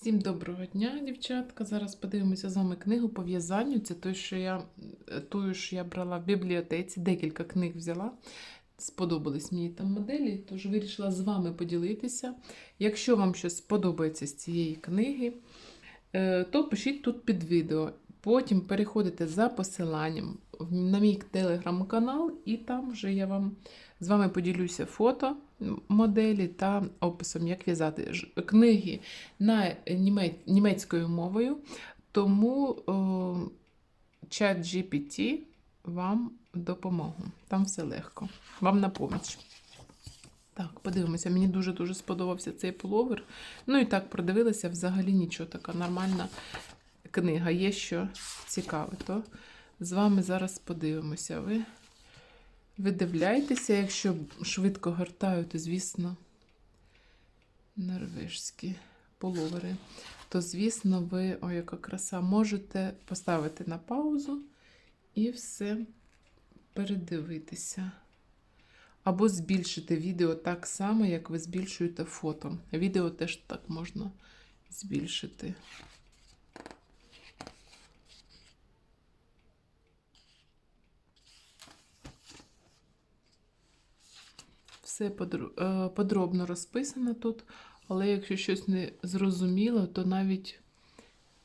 Всім доброго дня, дівчатка. Зараз подивимося з вами книгу по в'язанню. Це той, що я, тою, що я брала в бібліотеці, декілька книг взяла. Сподобались мені там моделі, тож вирішила з вами поділитися. Якщо вам щось сподобається з цієї книги, е, то пишіть тут під відео. Потім переходите за посиланням на мій телеграм-канал, і там вже я вам з вами поділюся фото моделі та описом, як в'язати книги на німецькою мовою, тому чат GPT вам допомогу. Там все легко. Вам на поміч. Так, подивимося. Мені дуже-дуже сподобався цей пуловер. Ну і так продивилася, взагалі нічого така нормальна книга. Є що цікаве, то з вами зараз подивимося. Ви видивляйтеся, якщо швидко гортаю, то, звісно, норвежські половери, то, звісно, ви, ой, яка краса, можете поставити на паузу і все передивитися. Або збільшити відео так само, як ви збільшуєте фото. Відео теж так можна збільшити. Все е, подробно розписано тут, але якщо щось не зрозуміло, то навіть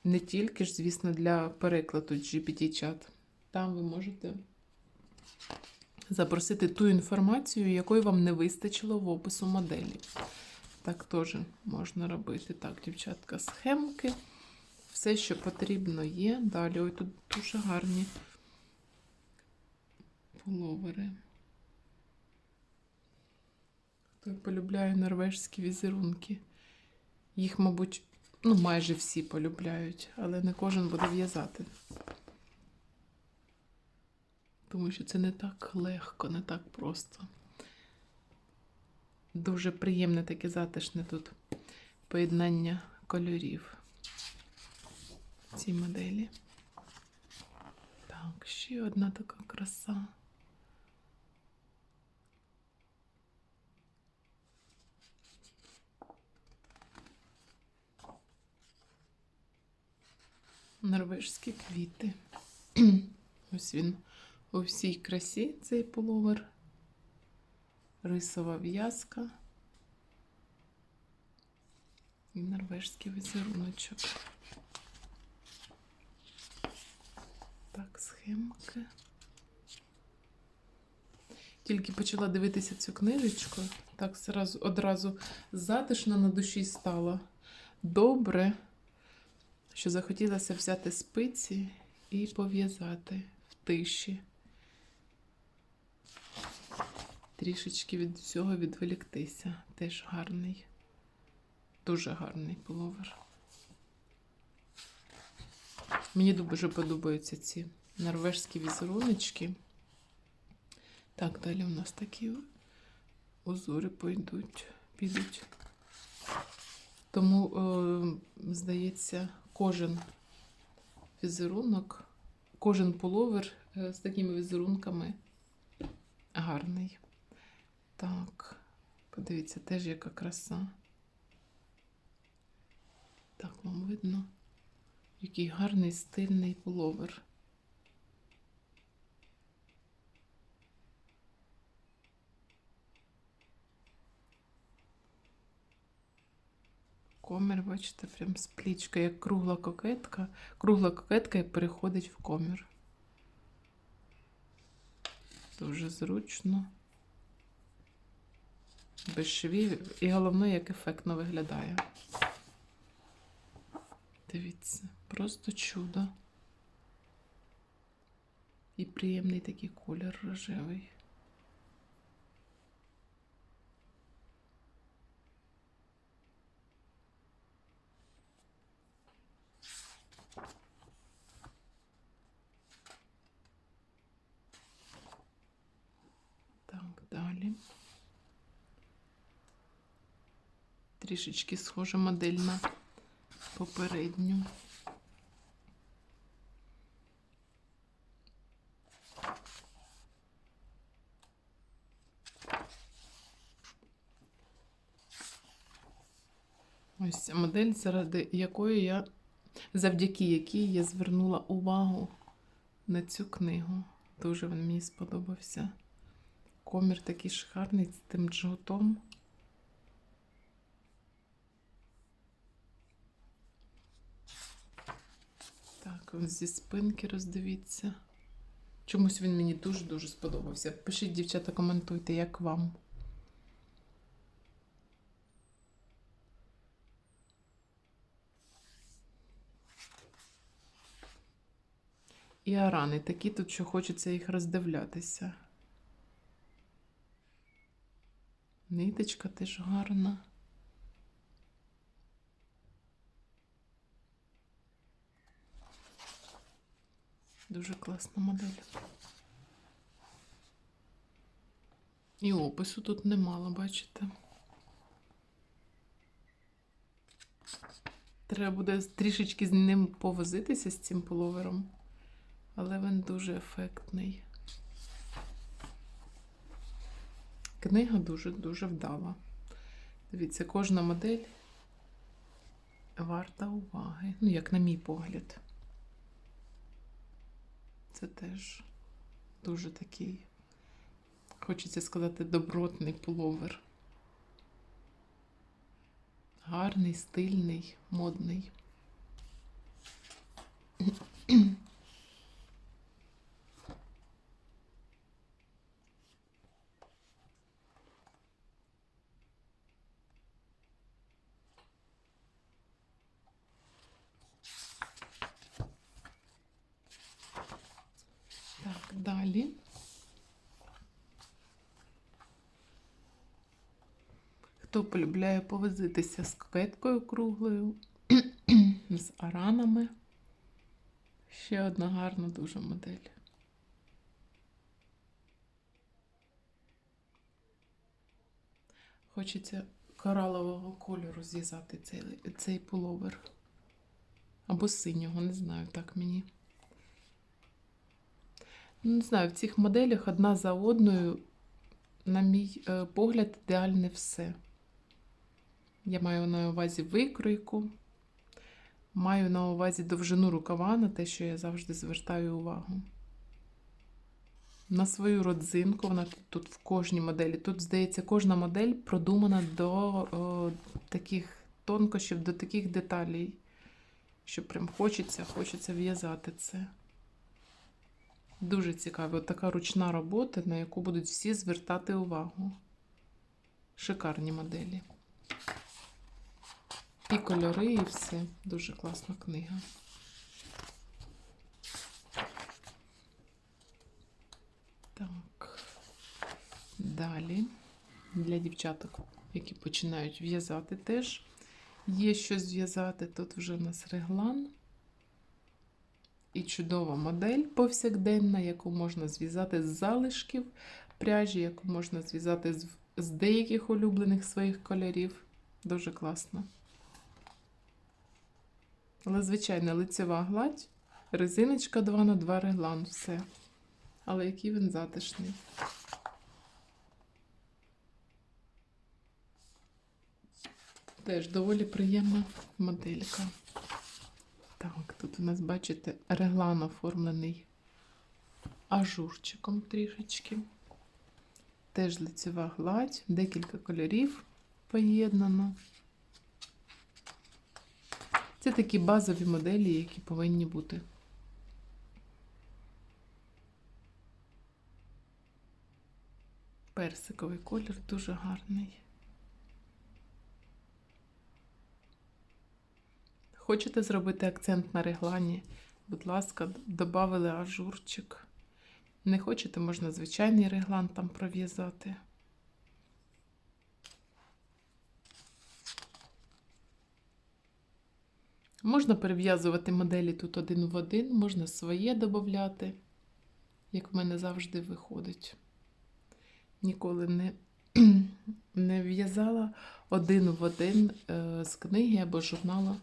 не тільки ж, звісно, для перекладу GPT-чат. Там ви можете запросити ту інформацію, якої вам не вистачило в опису моделі. Так теж можна робити. Так, дівчатка, схемки. Все, що потрібно, є. Далі, ой, тут дуже гарні половери. Хто полюбляє норвежські візерунки. Їх, мабуть, ну, майже всі полюбляють, але не кожен буде в'язати. Тому що це не так легко, не так просто. Дуже приємне таке затишне тут поєднання кольорів цій моделі. Так, ще одна така краса. Норвежські квіти. Ось він у всій красі цей пуловер. Рисова в'язка. І норвежський візеруночок. Так, схемки. Тільки почала дивитися цю книжечку, так одразу затишно на душі стало. Добре, що захотілося взяти спиці і пов'язати в тиші. Трішечки від цього відволіктися. Теж гарний, дуже гарний пуловер. Мені дуже подобаються ці норвежські візеруночки. Так, далі у нас такі узори пойдуть, підуть. Тому, е, здається, кожен візерунок, кожен пуловер е, з такими візерунками гарний. Так, подивіться, теж яка краса. Так, вам видно, який гарний стильний пуловер. Комір, бачите, прям з плічка, як кругла кокетка. Кругла кокетка і переходить в комір. Дуже зручно. Без швів. І головне, як ефектно виглядає. Дивіться, просто чудо. І приємний такий колір рожевий. Так, далі. Трішечки схожа модель на попередню. Ось модель, заради якої я, завдяки якій я звернула увагу на цю книгу. Дуже він мені сподобався. Комір такий шикарний з тим джгутом. Так, зі спинки роздивіться. Чомусь він мені дуже-дуже сподобався. Пишіть, дівчата, коментуйте, як вам. І арани такі тут, що хочеться їх роздивлятися. Ниточка теж гарна. Дуже класна модель. І опису тут немало, бачите. Треба буде трішечки з ним повозитися з цим пуловером, але він дуже ефектний. Книга дуже-дуже вдала. Дивіться, кожна модель варта уваги. Ну, як на мій погляд. Це теж дуже такий, хочеться сказати, добротний пуловер. Гарний, стильний, модний. Так. Хто полюбляє повозитися з кокеткою круглою, з аранами. Ще одна гарна дуже модель. Хочеться коралового кольору зв'язати цей, цей пуловер. Або синього, не знаю, так мені. Ну, Не знаю, в цих моделях одна за одною, на мій е, погляд, ідеальне все. Я маю на увазі викройку, маю на увазі довжину рукава на те, що я завжди звертаю увагу. На свою родзинку, вона тут, тут в кожній моделі. Тут, здається, кожна модель продумана до о, таких тонкощів, до таких деталей, що прям хочеться, хочеться в'язати це. Дуже цікаво. Така ручна робота, на яку будуть всі звертати увагу. Шикарні моделі. І кольори, і все. Дуже класна книга. Так. Далі. Для дівчаток, які починають в'язати теж. Є що зв'язати. Тут вже в нас реглан. І чудова модель повсякденна, яку можна зв'язати з залишків пряжі, яку можна зв'язати з, з деяких улюблених своїх кольорів. Дуже класно. Але, звичайно, лицева гладь, резиночка 2 на 2 реглан, все. Але який він затишний. Теж доволі приємна моделька. Так, тут у нас, бачите, реглан оформлений ажурчиком трішечки. Теж лицева гладь, декілька кольорів поєднано. Це такі базові моделі, які повинні бути. Персиковий колір дуже гарний. Хочете зробити акцент на реглані? Будь ласка, додали ажурчик. Не хочете, можна звичайний реглан там пров'язати. Можна перев'язувати моделі тут один в один, можна своє додати, як в мене завжди виходить. Ніколи не, не в'язала один в один е, з книги або журналу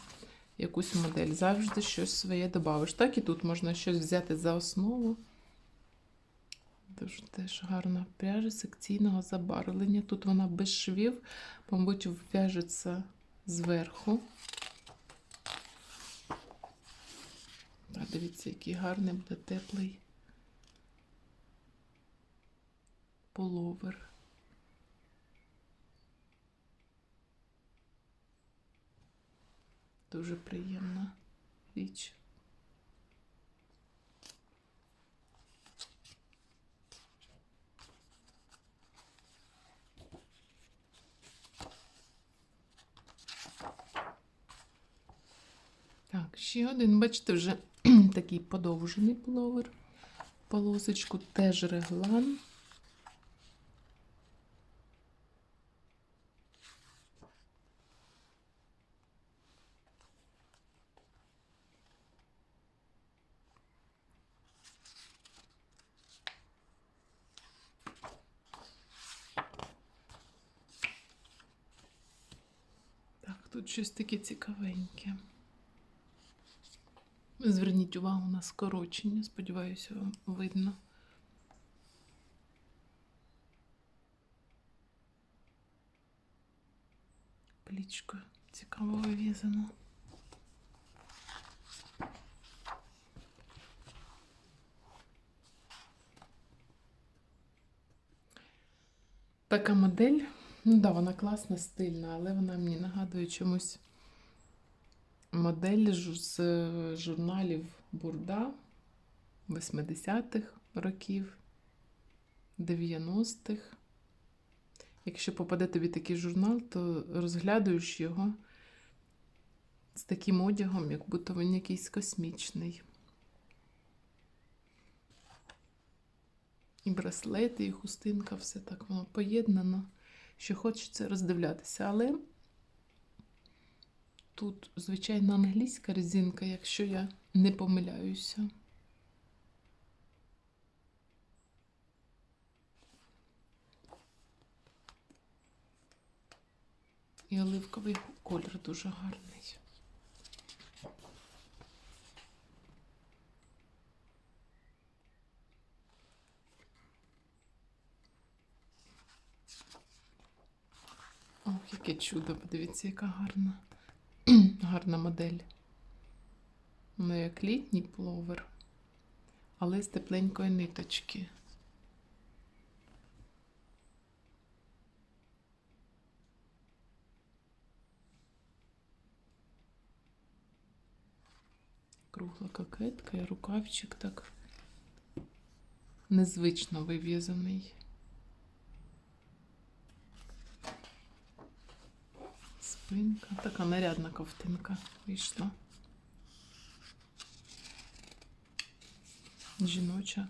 якусь модель. Завжди щось своє додавиш. Так і тут можна щось взяти за основу. Дуже теж гарна пряжа секційного забарвлення. Тут вона без швів, мабуть, в'яжеться зверху. А дивіться, який гарний буде теплий половер. Дуже приємна річ. Так, ще один, бачите, вже такий подовжений пуловер. Полосочку теж реглан. Так, тут щось таке цікавеньке. Зверніть увагу на скорочення, сподіваюся, вам видно. Плічкою цікаво вив'язано. Така модель. Ну да, вона класна, стильна, але вона мені нагадує чомусь модель з е, журналів Бурда 80-х років, 90-х. Якщо попаде тобі такий журнал, то розглядаєш його з таким одягом, як будто він якийсь космічний. І браслети, і хустинка, все так воно поєднано, що хочеться роздивлятися. Але тут, звичайно, англійська резинка, якщо я не помиляюся. І оливковий колір дуже гарний. Чудо, подивіться, яка гарна. гарна модель. Ну, як літній пловер, але з тепленької ниточки. Кругла кокетка і рукавчик так незвично вив'язаний. Спинка. Така нарядна ковтинка вийшла. Жіноча.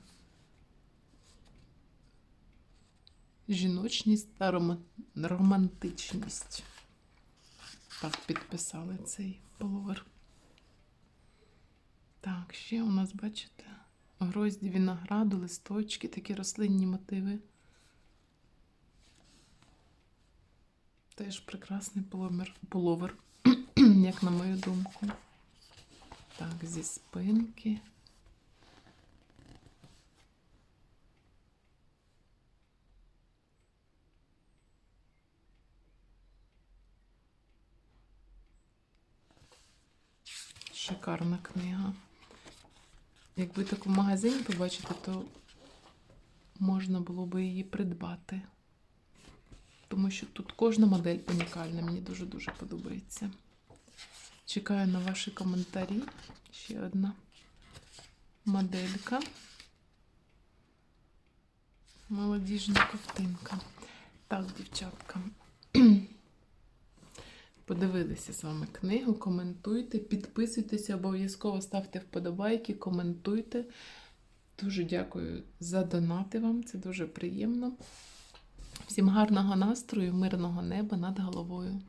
Жіночність та рома- романтичність. Так, підписали цей половер. Так, ще у нас, бачите, грозді винограду, листочки, такі рослинні мотиви. Теж прекрасний поломер, половер, як на мою думку. Так, зі спинки. Шикарна книга. Якби таку в магазині побачити, то можна було би її придбати. Тому що тут кожна модель унікальна, мені дуже-дуже подобається. Чекаю на ваші коментарі. Ще одна моделька. Молодіжна ковтинка. Так, дівчатка. Подивилися з вами книгу, коментуйте, підписуйтеся, обов'язково ставте вподобайки, коментуйте. Дуже дякую за донати вам, це дуже приємно. Всім гарного настрою, мирного неба над головою.